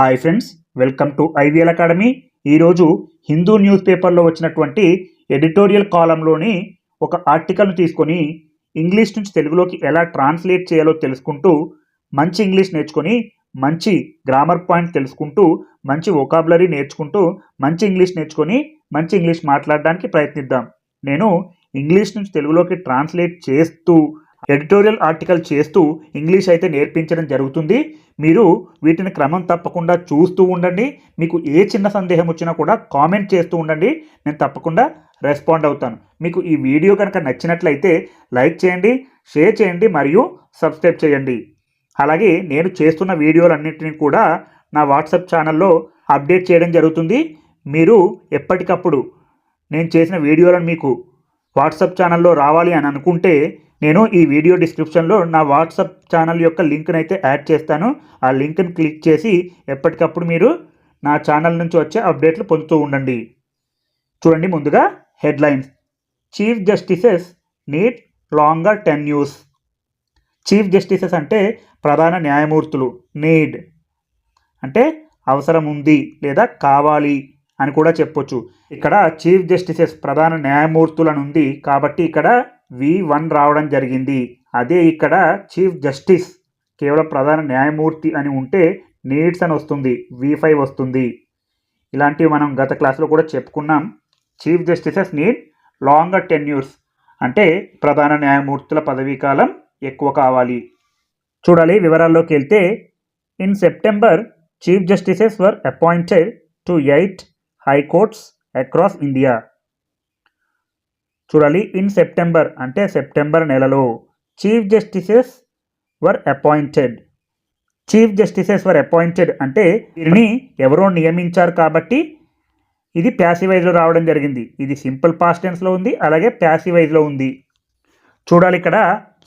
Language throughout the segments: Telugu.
Hi friends welcome to IVL academy. ఈరోజు హిందూ న్యూస్ పేపర్లో వచ్చినటువంటి ఎడిటోరియల్ కాలంలోని ఒక ఆర్టికల్ను తీసుకొని ఇంగ్లీష్ నుంచి తెలుగులోకి ఎలా ట్రాన్స్లేట్ చేయాలో తెలుసుకుంటూ మంచి ఇంగ్లీష్ నేర్చుకొని మంచి గ్రామర్ పాయింట్ తెలుసుకుంటూ మంచి వొకాబులరీ నేర్చుకుంటూ మంచి ఇంగ్లీష్ నేర్చుకొని మంచి ఇంగ్లీష్ మాట్లాడడానికి ప్రయత్నిద్దాం. నేను ఇంగ్లీష్ నుంచి తెలుగులోకి ట్రాన్స్లేట్ చేస్తూ ఎడిటోరియల్ ఆర్టికల్ చేస్తూ ఇంగ్లీష్ అయితే నేర్పించడం జరుగుతుంది. మీరు వీటిని క్రమం తప్పకుండా చూస్తూ ఉండండి. మీకు ఏ చిన్న సందేహం వచ్చినా కూడా కామెంట్ చేస్తూ ఉండండి. నేను తప్పకుండా రెస్పాండ్ అవుతాను. మీకు ఈ వీడియో కనుక నచ్చినట్లయితే లైక్ చేయండి షేర్ చేయండి మరియు సబ్స్క్రైబ్ చేయండి. అలాగే నేను చేస్తున్న వీడియోలన్నింటినీ కూడా నా వాట్సాప్ ఛానల్లో అప్డేట్ చేయడం జరుగుతుంది. మీరు ఎప్పటికప్పుడు నేను చేసిన వీడియోలను మీకు వాట్సాప్ ఛానల్లో రావాలి అని అనుకుంటే నేను ఈ వీడియో డిస్క్రిప్షన్లో నా వాట్సాప్ ఛానల్ యొక్క లింక్ని అయితే యాడ్ చేస్తాను. ఆ లింక్ని క్లిక్ చేసి ఎప్పటికప్పుడు మీరు నా ఛానల్ నుంచి వచ్చే అప్డేట్లు పొందుతూ ఉండండి. చూడండి ముందుగా headlines. Chief justices need longer tenures. Chief justices అంటే ప్రధాన న్యాయమూర్తులు. నీడ్ అంటే అవసరం ఉంది లేదా కావాలి అని కూడా చెప్పొచ్చు. ఇక్కడ చీఫ్ జస్టిసెస్ ప్రధాన న్యాయమూర్తుల ఉంది కాబట్టి ఇక్కడ వి వన్ రావడం జరిగింది. అదే ఇక్కడ చీఫ్ జస్టిస్ కేవలం ప్రధాన న్యాయమూర్తి అని ఉంటే నీడ్స్ అని వస్తుంది వి ఫైవ్ వస్తుంది. ఇలాంటివి మనం గత క్లాస్లో కూడా చెప్పుకున్నాం. Chief justices need longer tenures. అంటే ప్రధాన న్యాయమూర్తుల పదవీ కాలం ఎక్కువ కావాలి. చూడాలి వివరాల్లోకి వెళ్తే in September chief justices were appointed to eight high courts across India. చూడాలి. ఇన్ సెప్టెంబర్ అంటే సెప్టెంబర్ నెలలో chief justices were appointed chief justices were appointed అంటే వీరిని ఎవరో నియమించారు కాబట్టి ఇది ప్యాసివైజ్లో రావడం జరిగింది. ఇది సింపుల్ పాస్ట్ టెన్స్లో ఉంది అలాగే ప్యాసివైజ్లో ఉంది. చూడాలి ఇక్కడ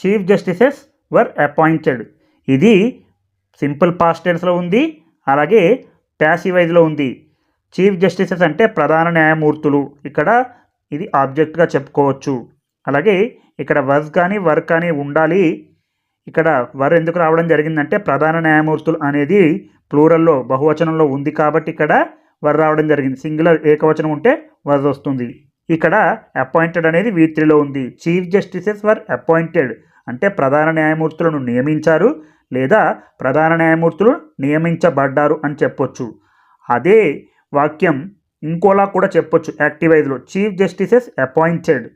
చీఫ్ జస్టిసెస్ వర్ అపాయింటెడ్ ఇది సింపుల్ పాస్ట్ టెన్స్లో ఉంది అలాగే ప్యాసివైజ్లో ఉంది. చీఫ్ జస్టిసెస్ అంటే ప్రధాన న్యాయమూర్తులు. ఇక్కడ ఇది ఆబ్జెక్ట్గా చెప్పుకోవచ్చు. అలాగే ఇక్కడ వజ్ కానీ వర్ కానీ ఉండాలి. ఇక్కడ వర్ ఎందుకు రావడం జరిగిందంటే ప్రధాన న్యాయమూర్తులు అనేది ప్లూరల్లో బహువచనంలో ఉంది కాబట్టి ఇక్కడ వర్ రావడం జరిగింది. సింగులర్ ఏకవచనం ఉంటే వజ్ వస్తుంది. ఇక్కడ అపాయింటెడ్ అనేది వీ త్రీలో ఉంది. Chief justices were appointed. అంటే ప్రధాన న్యాయమూర్తులను నియమించారు లేదా ప్రధాన న్యాయమూర్తులు నియమించబడ్డారు అని చెప్పొచ్చు. అదే వాక్యం ఇంకోలా కూడా చెప్పొచ్చు. యాక్టివైజ్లో చీఫ్ జస్టిసెస్ అపాయింటెడ్.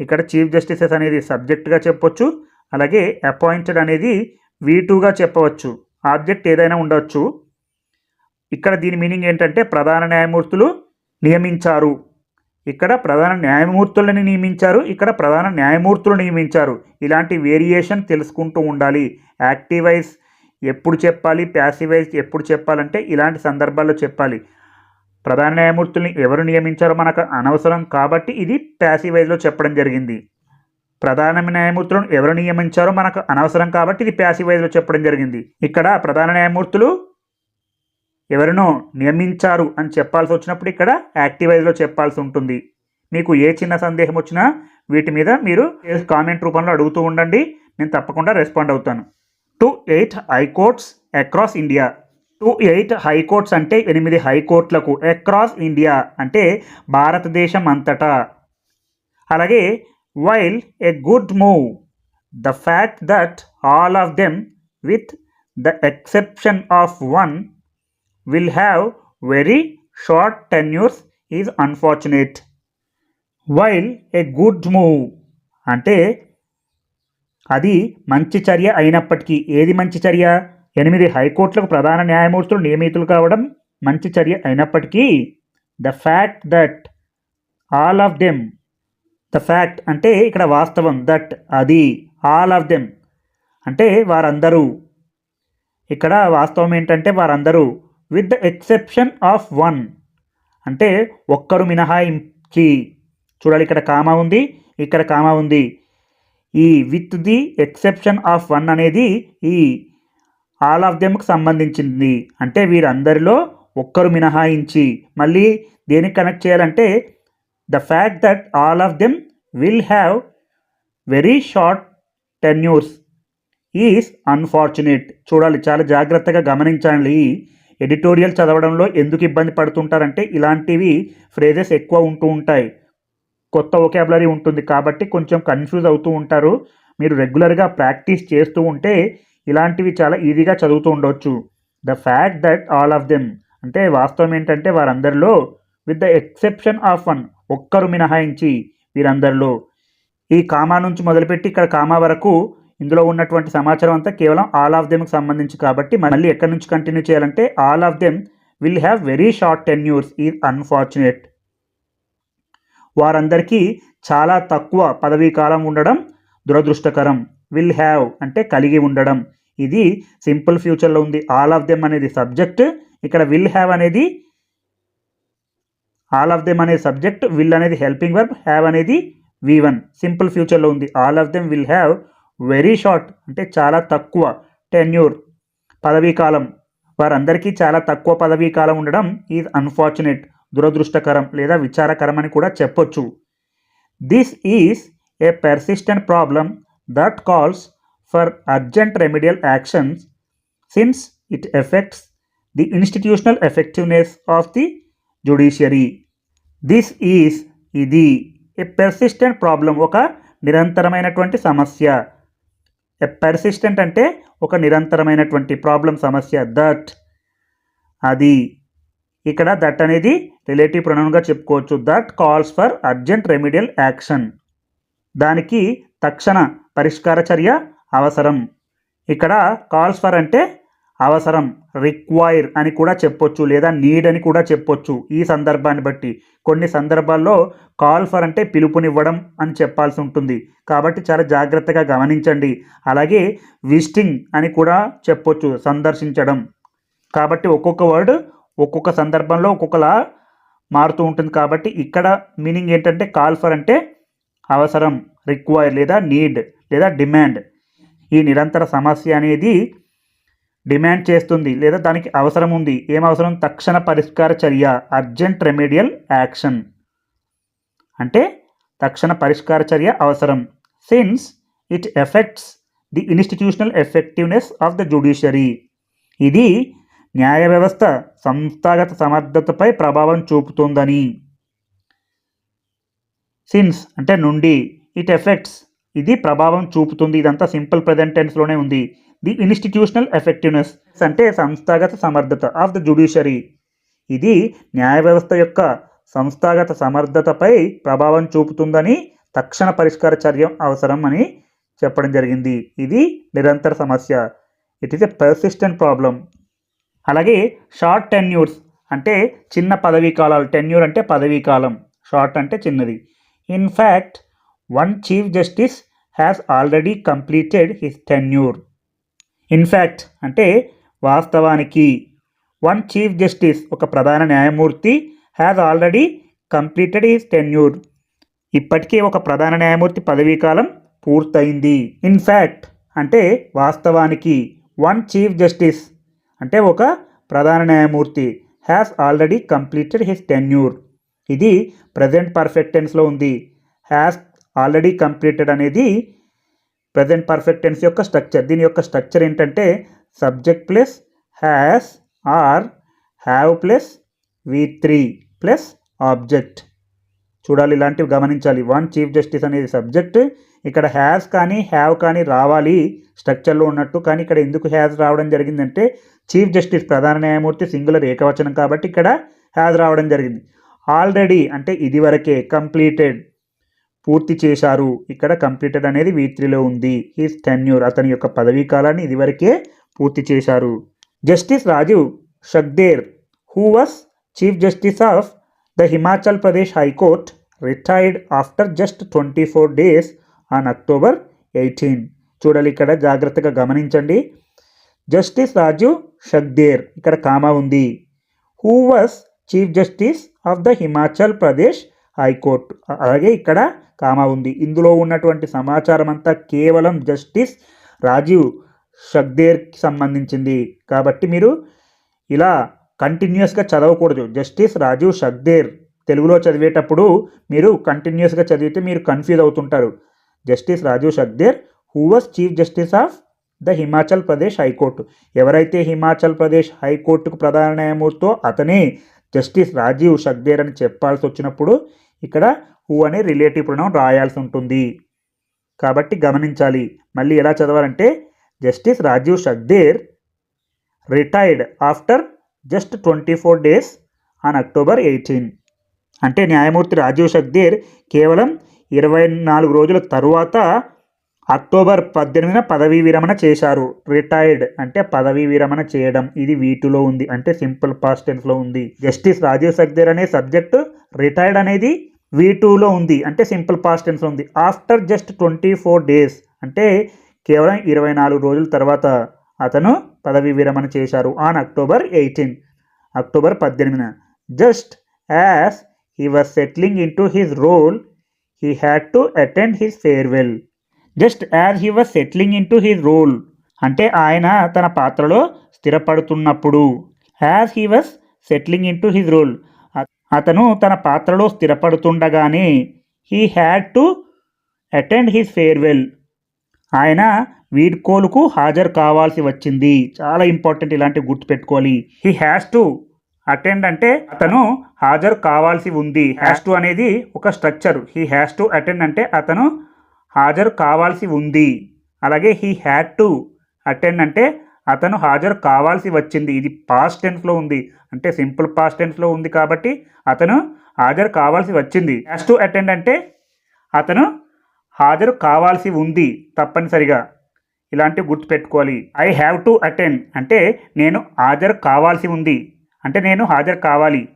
ఇక్కడ చీఫ్ జస్టిసెస్ అనేది సబ్జెక్ట్గా చెప్పొచ్చు. అలాగే అపాయింటెడ్ అనేది వీ టూగా చెప్పవచ్చు. ఆబ్జెక్ట్ ఏదైనా ఉండవచ్చు ఇక్కడ దీని మీనింగ్ ఏంటంటే ప్రధాన న్యాయమూర్తులు నియమించారు. ఇక్కడ ప్రధాన న్యాయమూర్తులని నియమించారు. ఇక్కడ ప్రధాన న్యాయమూర్తులు నియమించారు. ఇలాంటి వేరియేషన్ తెలుసుకుంటూ ఉండాలి. యాక్టివైజ్ ఎప్పుడు చెప్పాలి? ప్యాసివైజ్ ఎప్పుడు చెప్పాలంటే ఇలాంటి సందర్భాల్లో చెప్పాలి. ప్రధాన న్యాయమూర్తుల్ని ఎవరు నియమించారో మనకు అనవసరం కాబట్టి ఇది ప్యాసివైజ్లో చెప్పడం జరిగింది. ప్రధాన న్యాయమూర్తులను ఎవరు నియమించారో మనకు అనవసరం కాబట్టి ఇది ప్యాసివైజ్లో చెప్పడం జరిగింది. ఇక్కడ ప్రధాన న్యాయమూర్తులు ఎవరినో నియమించారు అని చెప్పాల్సి వచ్చినప్పుడు ఇక్కడ యాక్టివైజ్లో చెప్పాల్సి ఉంటుంది. మీకు ఏ చిన్న సందేహం వచ్చినా వీటి మీద మీరు కామెంట్ రూపంలో అడుగుతూ ఉండండి. నేను తప్పకుండా రెస్పాండ్ అవుతాను. To eight high courts across India. To eight high courts అంటే ఎనిమిది హైకోర్టులకు అక్రాస్ ఇండియా అంటే భారతదేశం అంతటా. అలాగే while a good move the fact that all of them with the exception of one will have very short tenures is unfortunate while a good move అంటే అది మంచి చర్య అయినప్పటికీ ఏది మంచి చర్య? ఎనిమిది హైకోర్టులకు ప్రధాన న్యాయమూర్తులు నియమితులు కావడం మంచి చర్య అయినప్పటికీ the fact that all of them the fact అంటే ఇక్కడ వాస్తవం దట్ అది ఆల్ ఆఫ్ దెమ్ అంటే వారందరూ. ఇక్కడ వాస్తవం ఏంటంటే వారందరూ with the exception of one అంటే ఒక్కరు మినహాయించి. చూడాలి ఇక్కడ కామా ఉంది ఇక్కడ కామా ఉంది. ఈ with the exception of one అనేది ఈ ఆల్ ఆఫ్ దెమ్కి సంబంధించింది. అంటే వీరందరిలో ఒక్కరు మినహాయించి మళ్ళీ దేనికి కనెక్ట్ చేయాలంటే the fact that all of them will have very short tenures is unfortunate. చూడాలి చాలా జాగ్రత్తగా గమనించాలి. ఎడిటోరియల్ చదవడంలో ఎందుకు ఇబ్బంది పడుతుంటారంటే ఇలాంటివి ఫ్రేజెస్ ఎక్కువ ఉంటూ ఉంటాయి. కొత్త ఒకాబులరీ ఉంటుంది కాబట్టి కొంచెం కన్ఫ్యూజ్ అవుతూ ఉంటారు. మీరు రెగ్యులర్గా ప్రాక్టీస్ చేస్తూ ఉంటే ఇలాంటివి చాలా ఈజీగా చదువుతూ ఉండవచ్చు the fact that all of them అంటే వాస్తవం ఏంటంటే వారందరిలో with the exception of one ఒక్కరు మినహాయించి వీరందరిలో. ఈ కామా నుంచి మొదలుపెట్టి ఇక్కడ కామా వరకు ఇందులో ఉన్నటువంటి సమాచారం అంతా కేవలం ఆల్ ఆఫ్ దెమ్కి సంబంధించి కాబట్టి మళ్ళీ ఎక్కడి నుంచి కంటిన్యూ చేయాలంటే all of them will have very short tenures is unfortunate వారందరికీ చాలా తక్కువ పదవీ కాలం ఉండడం దురదృష్టకరం. విల్ హ్యావ్ అంటే కలిగి ఉండడం. ఇది సింపుల్ ఫ్యూచర్లో ఉంది. ఆల్ ఆఫ్ దెమ్ అనేది సబ్జెక్ట్. ఇక్కడ విల్ హ్యావ్ అనేది ఆల్ ఆఫ్ దెమ్ అనేది సబ్జెక్ట్. విల్ అనేది హెల్పింగ్ వర్బ్. హ్యావ్ అనేది వి వన్ సింపుల్ ఫ్యూచర్లో ఉంది. All of them will have very short అంటే చాలా తక్కువ టెన్యూర్ పదవీ కాలం. వారందరికీ చాలా తక్కువ పదవీ కాలం ఉండడం ఈజ్ అన్ఫార్చునేట్ దురదృష్టకరం లేదా విచారకరం అని కూడా చెప్పొచ్చు. This is a persistent problem that calls for urgent remedial actions since it affects the institutional effectiveness of the judiciary this is ఇది ఏ పెర్సిస్టెంట్ ప్రాబ్లం ఒక నిరంతరమైనటువంటి సమస్య. ఎ పెర్సిస్టెంట్ అంటే ఒక నిరంతరమైనటువంటి ప్రాబ్లం సమస్య. దట్ అది. ఇక్కడ దట్ అనేది రిలేటివ్ ప్రొనౌన్గా చెప్పుకోవచ్చు. That calls for urgent remedial action దానికి తక్షణ పరిష్కార చర్య అవసరం. ఇక్కడ కాల్స్ ఫర్ అంటే అవసరం రిక్వైర్ అని కూడా చెప్పొచ్చు లేదా నీడ్ అని కూడా చెప్పొచ్చు ఈ సందర్భాన్ని బట్టి. కొన్ని సందర్భాల్లో కాల్ ఫర్ అంటే పిలుపునివ్వడం అని చెప్పాల్సి ఉంటుంది. కాబట్టి చాలా జాగ్రత్తగా గమనించండి. అలాగే విజిటింగ్ అని కూడా చెప్పొచ్చు సందర్శించడం. కాబట్టి ఒక్కొక్క వర్డ్ ఒక్కొక్క సందర్భంలో ఒక్కొక్కలా మారుతూ ఉంటుంది. కాబట్టి ఇక్కడ మీనింగ్ ఏంటంటే కాల్ ఫర్ అంటే అవసరం రిక్వైర్ లేదా నీడ్ లేదా డిమాండ్. ఈ నిరంతర సమస్య అనేది డిమాండ్ చేస్తుంది లేదా దానికి అవసరం ఉంది. ఏం అవసరం? తక్షణ పరిష్కార చర్య అర్జెంట్ రెమెడియల్ యాక్షన్. అంటే తక్షణ పరిష్కార చర్య అవసరం. Since it affects the institutional effectiveness of the judiciary ఇది న్యాయ వ్యవస్థ సంస్థాగత సమర్థతపై ప్రభావం చూపుతుందని. సిన్స్ అంటే నుండి. ఇట్ ఎఫెక్ట్స్ ఇది ప్రభావం చూపుతుంది. ఇదంతా సింపుల్ ప్రజెంట్ టెన్స్లోనే ఉంది. ది ఇన్స్టిట్యూషనల్ ఎఫెక్టివ్నెస్ అంటే సంస్థాగత సమర్థత ఆఫ్ ద జుడిషియరీ ఇది న్యాయ వ్యవస్థ యొక్క సంస్థాగత సమర్థతపై ప్రభావం చూపుతుందని తక్షణ పరిష్కార చర్య అవసరం అని చెప్పడం జరిగింది. ఇది నిరంతర సమస్య. It is a persistent problem అలాగే షార్ట్ టెన్యూర్స్ అంటే చిన్న పదవీ కాలాలు. టెన్యూర్ అంటే పదవీ కాలం. షార్ట్ అంటే చిన్నది. In one one chief justice has already completed his tenure in fact అంటే వాస్తవానికి వన్ చీఫ్ జస్టిస్ ఒక ప్రధాన న్యాయమూర్తి has already completed his tenure ఇప్పటికే ఒక ప్రధాన న్యాయమూర్తి పదవీకాలం పూర్తయింది. ఇన్ఫ్యాక్ట్ అంటే వాస్తవానికి వన్ చీఫ్ జస్టిస్ అంటే ఒక ప్రధాన న్యాయమూర్తి has already completed his tenure ఇది ప్రజెంట్ పర్ఫెక్ట్ టెన్స్లో ఉంది. హ్యాస్ ఆల్రెడీ కంప్లీటెడ్ అనేది ప్రజెంట్ పర్ఫెక్ట్ టెన్స్ యొక్క స్ట్రక్చర్ దీని యొక్క స్ట్రక్చర్ ఏంటంటే subject plus has or have plus V three plus object చూడాలి ఇలాంటివి గమనించాలి. వన్ చీఫ్ జస్టిస్ అనేది సబ్జెక్ట్ ఇక్కడ హ్యాస్ కానీ హ్యావ్ కానీ రావాలి స్ట్రక్చర్లో ఉన్నట్టు. కానీ ఇక్కడ ఎందుకు హ్యాస్ రావడం జరిగిందంటే చీఫ్ జస్టిస్ ప్రధాన న్యాయమూర్తి సింగులర్ ఏకవచనం కాబట్టి ఇక్కడ హ్యాస్ రావడం జరిగింది. ఆల్రెడీ అంటే ఇదివరకే కంప్లీటెడ్ పూర్తి చేశారు. ఇక్కడ కంప్లీటెడ్ అనేది వీ త్రీలో ఉంది. హీస్ టెన్యూర్ అతని యొక్క పదవీ కాలాన్ని ఇదివరకే పూర్తి చేశారు. Justice Rajiv Shakdher who was chief justice of the Himachal Pradesh high court retired after just twenty four days on October eighteen చూడాలి ఇక్కడ జాగ్రత్తగా గమనించండి. జస్టిస్ రాజీవ్ షగ్దేర్ ఇక్కడ కామా ఉంది. Who was chief justice of the Himachal Pradesh high court. అలాగే ఇక్కడ కామా ఉంది. ఇందులో ఉన్నటువంటి సమాచారం అంతా కేవలం జస్టిస్ రాజీవ్ షగ్దేర్కి సంబంధించింది. కాబట్టి మీరు ఇలా కంటిన్యూస్గా చదవకూడదు. జస్టిస్ రాజీవ్ షగ్దేర్ తెలుగులో చదివేటప్పుడు మీరు కంటిన్యూస్గా చదివితే మీరు కన్ఫ్యూజ్ అవుతుంటారు. Justice Rajiv Shakdher who was chief justice of the Himachal Pradesh high court. ఎవరైతే హిమాచల్ ప్రదేశ్ హైకోర్టుకు ప్రధాన న్యాయమూర్తితో అతనే జస్టిస్ రాజీవ్ షగ్దేర్ అని చెప్పాల్సి వచ్చినప్పుడు ఇక్కడ హూ అనే రిలేటివ్ ప్రొనౌన్ రాయాల్సి ఉంటుంది. కాబట్టి గమనించాలి. మళ్ళీ ఎలా చదవాలంటే justice Rajiv Shakdher retired after just twenty four days on October eighteen అంటే న్యాయమూర్తి రాజీవ్ షగ్దేర్ కేవలం ఇరవై నాలుగు రోజుల తరువాత అక్టోబర్ పద్దెనిమిదిన పదవీ విరమణ చేశారు. రిటైర్డ్ అంటే పదవీ విరమణ చేయడం. ఇది వీటిలో ఉంది. అంటే సింపుల్ పాస్ట్ టెన్స్లో ఉంది. జస్టిస్ రాజీవ్ సగ్దేర్ అనే సబ్జెక్ట్ రిటైర్డ్ అనేది వీ టూలో ఉంది. అంటే సింపుల్ పాస్ట్ టెన్స్లో ఉంది. After just twenty four days అంటే కేవలం ఇరవై నాలుగు రోజుల తర్వాత అతను పదవీ విరమణ చేశారు. ఆన్ అక్టోబర్ ఎయిటీన్ అక్టోబర్ పద్దెనిమిదిన. Just as he was settling in to his role he had to attend his farewell. Just as he was settling in to his role. అంటే ఆయన తన పాత్రలో స్థిరపడుతున్నప్పుడు as he was settling in to his role. అతను తన పాత్రలో స్థిరపడుతుండగానే he had to attend his farewell. ఆయన వీడ్కోలుకు హాజరు కావాల్సి వచ్చింది. చాలా ఇంపార్టెంట్ ఇలాంటివి గుర్తుపెట్టుకోవాలి హీ హ్యాస్ టు అటెండ్ అంటే అతను హాజరు కావాల్సి ఉంది. హ్యాస్ టు అనేది ఒక structure. He has to attend అంటే అతను హాజరు కావాల్సి ఉంది. అలాగే హీ హ్యాడ్ టు అటెండ్ అంటే అతను హాజరు కావాల్సి వచ్చింది. ఇది పాస్ట్ టెన్స్లో ఉంది. అంటే సింపుల్ పాస్ట్ టెన్స్లో ఉంది కాబట్టి అతను హాజరు కావాల్సి వచ్చింది. హ్యాస్ టు అటెండ్ అంటే అతను హాజరు కావాల్సి ఉంది తప్పనిసరిగా. ఇలాంటివి గుర్తుపెట్టుకోవాలి. ఐ హ్యావ్ టు అటెండ్ అంటే నేను హాజరు కావాల్సి ఉంది. అంటే నేను హాజరు కావాలి.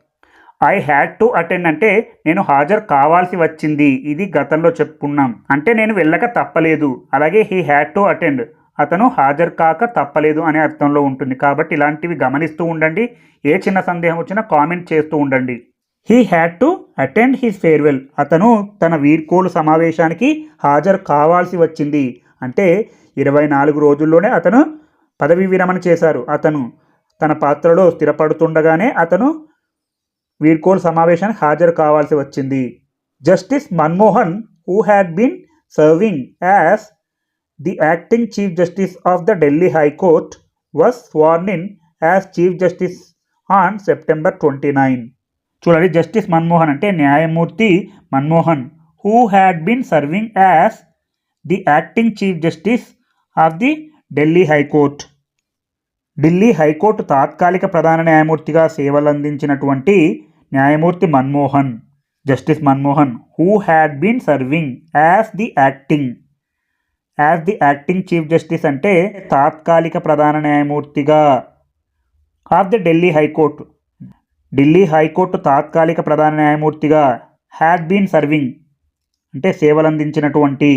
ఐ హ్యాడ్ టు అటెండ్ అంటే నేను హాజరు కావాల్సి వచ్చింది. ఇది గతంలో చెప్పుకున్నాం. అంటే నేను వెళ్ళక తప్పలేదు. అలాగే హీ హ్యాడ్ టు అటెండ్ అతను హాజరు కాక తప్పలేదు అనే అర్థంలో ఉంటుంది. కాబట్టి ఇలాంటివి గమనిస్తూ ఉండండి. ఏ చిన్న సందేహం వచ్చినా కామెంట్ చేస్తూ ఉండండి. He had to attend his farewell అతను తన వీడ్కోలు సమావేశానికి హాజరు కావాల్సి వచ్చింది. అంటే ఇరవై నాలుగు రోజుల్లోనే అతను పదవి విరమణ చేశారు. అతను తన పాత్రలో స్థిరపడుతుండగానే అతను వీడ్కోలు సమావేశానికి హాజరు కావాల్సి వచ్చింది. Justice Manmohan who had been serving as the acting chief justice of the Delhi high court was sworn in as chief justice on September twenty nine చూడండి జస్టిస్ మన్మోహన్ అంటే న్యాయమూర్తి Manmohan who had been serving as the acting chief justice of the Delhi high court Delhi high court తాత్కాలిక ప్రధాన న్యాయమూర్తిగా సేవలందించినటువంటి న్యాయమూర్తి Manmohan justice Manmohan who had been serving as the acting as the acting chief justice అంటే తాత్కాలిక ప్రధాన న్యాయమూర్తిగా of the Delhi high court Delhi high court తాత్కాలిక ప్రధాన న్యాయమూర్తిగా హ్యాడ్ బీన్ సర్వింగ్ అంటే సేవలందించినటువంటి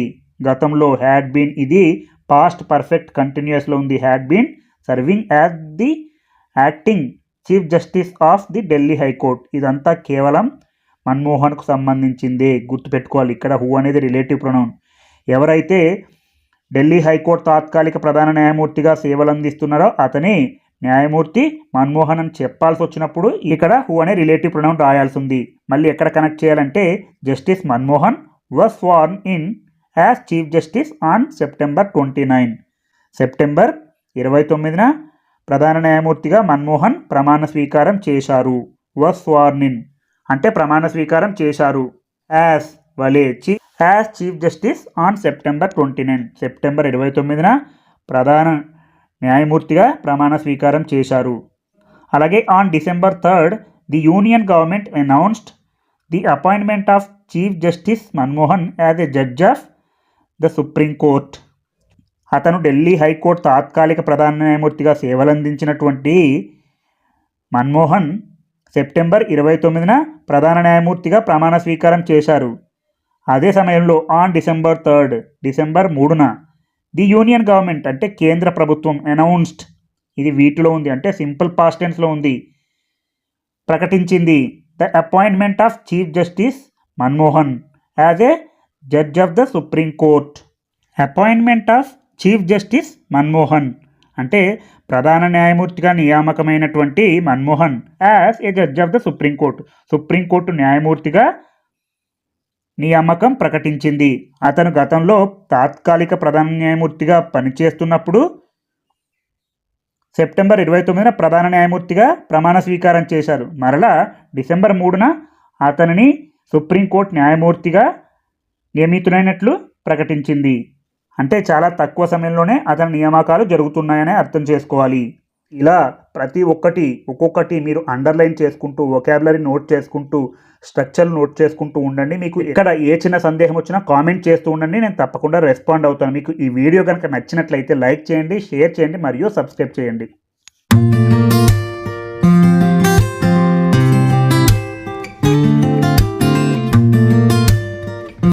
గతంలో హ్యాడ్ బీన్ ఇది పాస్ట్ పర్ఫెక్ట్ కంటిన్యూస్లో ఉంది. Had been serving as the acting chief justice of the Delhi high court ఇదంతా కేవలం మన్మోహన్కు సంబంధించిందే. గుర్తుపెట్టుకోవాలి ఇక్కడ హూ అనేది రిలేటివ్ ప్రొనౌన్ ఎవరైతే ఢిల్లీ హైకోర్టు తాత్కాలిక ప్రధాన న్యాయమూర్తిగా సేవలు అందిస్తున్నారో అతని న్యాయమూర్తి మన్మోహన్ అని చెప్పాల్సి వచ్చినప్పుడు ఇక్కడ హూ అనే రిలేటివ్ ప్రొనౌన్ రాయాల్సి ఉంది. మళ్ళీ ఎక్కడ కనెక్ట్ చేయాలంటే justice Manmohan was sworn in as chief justice on September twenty nine September ఇరవై తొమ్మిదిన ప్రధాన న్యాయమూర్తిగా మన్మోహన్ ప్రమాణ స్వీకారం చేశారు. వస్వార్నిన్ అంటే ప్రమాణ స్వీకారం చేశారు. యాస్ వలే chief as chief justice on September twenty nine September ఇరవై తొమ్మిదిన ప్రధాన న్యాయమూర్తిగా ప్రమాణ స్వీకారం చేశారు. అలాగే on December third the union government announced the appointment of chief justice Manmohan as a judge of the supreme court అతను ఢిల్లీ హైకోర్టు తాత్కాలిక ప్రధాన న్యాయమూర్తిగా సేవలందించినటువంటి మన్మోహన్ సెప్టెంబర్ ఇరవై తొమ్మిదిన ప్రధాన న్యాయమూర్తిగా ప్రమాణ స్వీకారం చేశారు. అదే సమయంలో ఆన్ డిసెంబర్ థర్డ్ డిసెంబర్ మూడున ది యూనియన్ గవర్నమెంట్ అంటే కేంద్ర ప్రభుత్వం అనౌన్స్డ్. ఇది వీటిలో ఉంది అంటే సింపుల్ పాస్టెన్స్లో ఉంది. ప్రకటించింది the appointment of chief justice Manmohan as a judge of the supreme court. Appointment of chief justice Manmohan అంటే ప్రధాన న్యాయమూర్తిగా నియామకమైనటువంటి Manmohan as a judge of the supreme court supreme court న్యాయమూర్తిగా నియామకం ప్రకటించింది. అతను గతంలో తాత్కాలిక ప్రధాన న్యాయమూర్తిగా పనిచేస్తున్నప్పుడు సెప్టెంబర్ ఇరవై తొమ్మిదిన ప్రధాన న్యాయమూర్తిగా ప్రమాణ స్వీకారం చేశారు. మరలా డిసెంబర్ మూడున అతనిని సుప్రీంకోర్టు న్యాయమూర్తిగా నియమితులైనట్లు ప్రకటించింది. అంటే చాలా తక్కువ సమయంలోనే అతని నియామకాలు జరుగుతున్నాయని అర్థం చేసుకోవాలి. ఇలా ప్రతి ఒక్కటి ఒక్కొక్కటి మీరు అండర్లైన్ చేసుకుంటూ ఒకాబులరీ నోట్ చేసుకుంటూ స్ట్రక్చర్ నోట్ చేసుకుంటూ ఉండండి. మీకు ఎక్కడ ఏ చిన్న సందేహం వచ్చినా కామెంట్ చేస్తూ ఉండండి. నేను తప్పకుండా రెస్పాండ్ అవుతాను. మీకు ఈ వీడియో కనుక నచ్చినట్లయితే లైక్ చేయండి షేర్ చేయండి మరియు సబ్స్క్రైబ్ చేయండి.